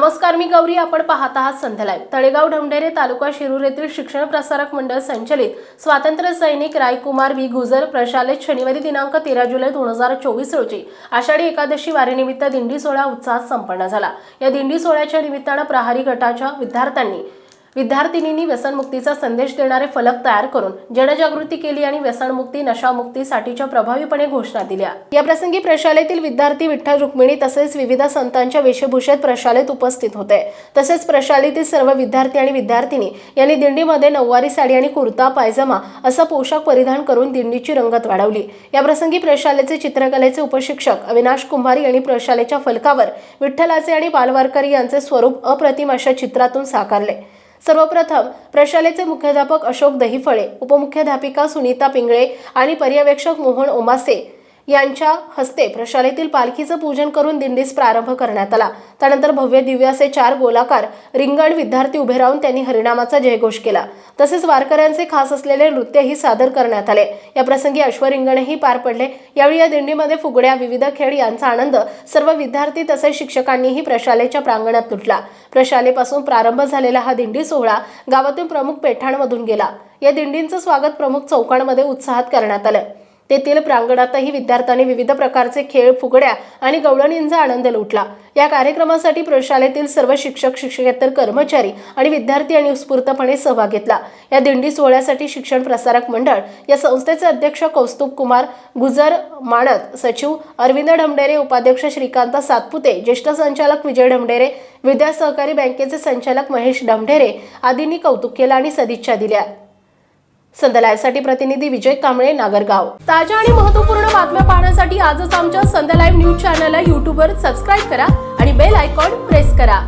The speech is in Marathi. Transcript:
नमस्कार मी गौरी. आपण पाहत आहात संध्यालाय तळेगाव ढमढेरे तालुका शिरूर येथील शिक्षण प्रसारक मंडळ संचलित स्वातंत्र्य सैनिक रायकुमार बी गुजर प्रशालेत शनिवारी दिनांक तेरा जुलै दोन हजार चोवीस रोजी आषाढी एकादशी वारीनिमित्त दिंडी सोहळा उत्साहात संपन्न झाला. या दिंडी सोहळ्याच्या निमित्तानं प्रहारी गटाच्या विद्यार्थ्यांनी विद्यार्थिनींनी व्यसनमुक्तीचा संदेश देणारे फलक तयार करून जनजागृती केली आणि व्यसनमुक्ती नशामुक्तीसाठीच्या प्रभावीपणे घोषणा दिल्या. या प्रसंगी प्रशालेतील विद्यार्थी विठ्ठल रुक्मिणी तसेच विविध संतांच्या वेशभूषेत प्रशालेत उपस्थित होते. तसेच प्रशालेतील सर्व विद्यार्थी आणि विद्यार्थिनी यांनी दिंडीमध्ये नऊवारी साडी आणि कुर्ता पायजमा असा पोशाख परिधान करून दिंडीची रंगत वाढवली. या प्रसंगी प्रशालेचे चित्रकलेचे उपशिक्षक अविनाश कुंभारी यांनी प्रशालेच्या फलकावर विठ्ठलाचे आणि बालवारकरी यांचे स्वरूप अप्रतिम अशा चित्रातून साकारले. सर्वप्रथम प्रशालेचे मुख्याध्यापक अशोक दहिफळे उपमुख्याध्यापिका सुनीता पिंगळे आणि पर्यवेक्षक मोहन ओमासे यांच्या हस्ते प्रशालेतील पालखीचं पूजन करून दिंडीस प्रारंभ करण्यात आला. त्यानंतर भव्य दिव्य असे चार गोलाकार रिंगण विद्यार्थी उभे राहून त्यांनी हरिनामाचा जयघोष केला. तसेच वारकऱ्यांचे खास असलेले नृत्यही सादर करण्यात आले. या प्रसंगी अश्वरिंगणही पार पडले. यावेळी या दिंडीमध्ये फुगड्या विविध खेळ यांचा आनंद सर्व विद्यार्थी तसेच शिक्षकांनीही प्रशालेच्या प्रांगणात लुटला. प्रशालेपासून प्रारंभ झालेला हा दिंडी सोहळा गावातून प्रमुख पेठाणमधून गेला. या दिंडींचं स्वागत प्रमुख चौकांमध्ये उत्साहात करण्यात आलं. तेथील प्रांगणातही विद्यार्थ्यांनी विविध प्रकारचे खेळ फुगड्या आणि गवळणींचा आनंद लुटला. या कार्यक्रमासाठी प्रशालेतील सर्व शिक्षक शिक्षकेतर कर्मचारी आणि विद्यार्थी यांनी उत्स्फूर्तपणे सहभाग घेतला. या दिंडी सोहळ्यासाठी शिक्षण प्रसारक मंडळ या संस्थेचे अध्यक्ष कौस्तुभ कुमार गुजर माणत सचिव अरविंद ढमडेरे उपाध्यक्ष श्रीकांत सातपुते ज्येष्ठ संचालक विजय ढमडेरे विद्या सहकारी बँकेचे संचालक महेश ढमढेरे आदींनी कौतुक केलं आणि सदिच्छा दिल्या. संध्यालाईव्हसाठी प्रतिनिधी विजय कांबळे नागरगाव. ताज्या आणि महत्त्वपूर्ण बातम्या पाहण्यासाठी आजच आमच्या संध्या लाईव्ह न्यूज चॅनलला यूट्यूबवर सबस्क्राईब करा आणि बेल आयकॉन प्रेस करा.